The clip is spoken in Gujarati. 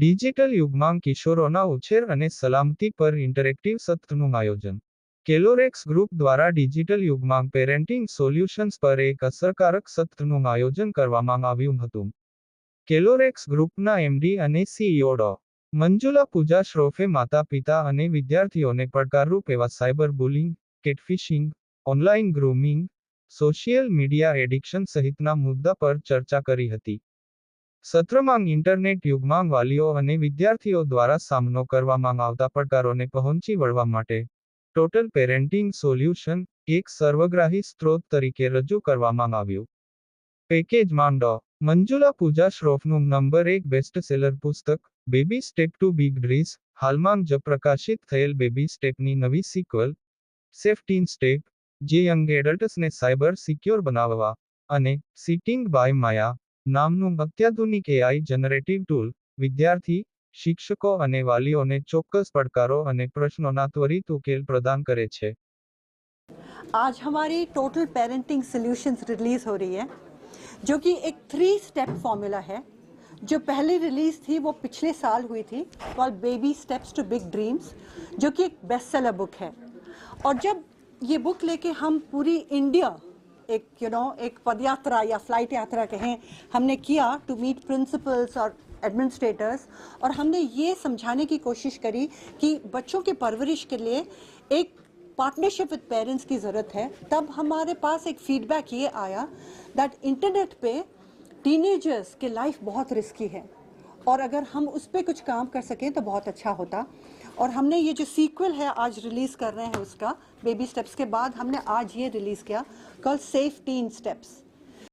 ડિજિટલ યુગમાં કિશોરોના ઉછેર અને સલામતી પર ઇન્ટરેક્ટિવ સત્રનું આયોજન કેલોરેક્સ ગ્રુપ દ્વારા ડિજિટલ યુગમાં પેરેન્ટિંગ સોલ્યુશન્સ પર એક અસરકારક સત્રનું આયોજન કરવામાં આવ્યું હતું કેલોરેક્સ ગ્રુપના એમડી અને સીઈઓ ડો મંજુલા પૂજા શ્રોફે માતા પિતા અને વિદ્યાર્થીઓને પડકારરૂપ એવા cyber bullying catfishing online grooming social media addiction સહિતના મુદ્દા પર ચર્ચા કરી હતી સત્રમાં ઇન્ટરનેટ યુગમાં વાલીઓ અને વિદ્યાર્થીઓ દ્વારા સામનો કરવામાં આવતા પડકારોને પહોંચી વળવા માટે ટોટલ પેરેન્ટિંગ સોલ્યુશન એક સર્વગ્રાહી સ્ત્રોત તરીકે રજૂ કરવામાં આવ્યું પેકેજમાં ડો મંજુલા પૂજા શ્રોફનું નંબર એક બેસ્ટ સેલર પુસ્તક baby step to big dreams હાલમાં જ પ્રકાશિત થયેલ બેબી સ્ટેપની નવી સિક્વલ સેફટીન સ્ટેપ જે યંગ એડલ્ટસને સાયબર સિક્યોર બનાવવા અને સિટિંગ બાય માયા नाम नु बक्किया टूनी के एआई जनरेटिव टूल विद्यार्थी शिक्षकों અને વાલીઓને ચોક્કસ પ્રશ્નો અને પ્રશ્નોના ત્વરિત ઉકેલ પ્રદાન કરે છે આજ અમારી ટોટલ પેરેન્ટિંગ સોલ્યુશન્સ રિલીઝ થઈ રહી છે જોકી એક થ્રી સ્ટેપ ફોર્મ્યુલા છે જો પહેલી રિલીઝ થી વો પિછલે સાલ હુઈ થી વો baby steps to big dreams jockey એક બેસ્ટ સેલર બુક હે ઓર જબ યે બુક લેકે હમ પૂરી ઇન્ડિયા एक यू you नो know, एक पद यात्रा या फ्लाइट यात्रा कहें हमने किया टू मीट प्रिंसिपल्स और एडमिनिस्ट्रेटर्स और हमने ये समझाने की कोशिश करी कि बच्चों की परवरिश के लिए एक पार्टनरशिप विद पेरेंट्स की ज़रूरत है तब हमारे पास एक फीडबैक ये आया दैट इंटरनेट पे टीनेजर्स के लाइफ बहुत रिस्की है और अगर हम उस पर कुछ काम कर सकें तो बहुत अच्छा होता और हमने ये जो सीक्वल है आज रिलीज़ कर रहे हैं उसका बेबी स्टेप्स के बाद हमने आज ये रिलीज़ किया कल सेफ टीन स्टेप्स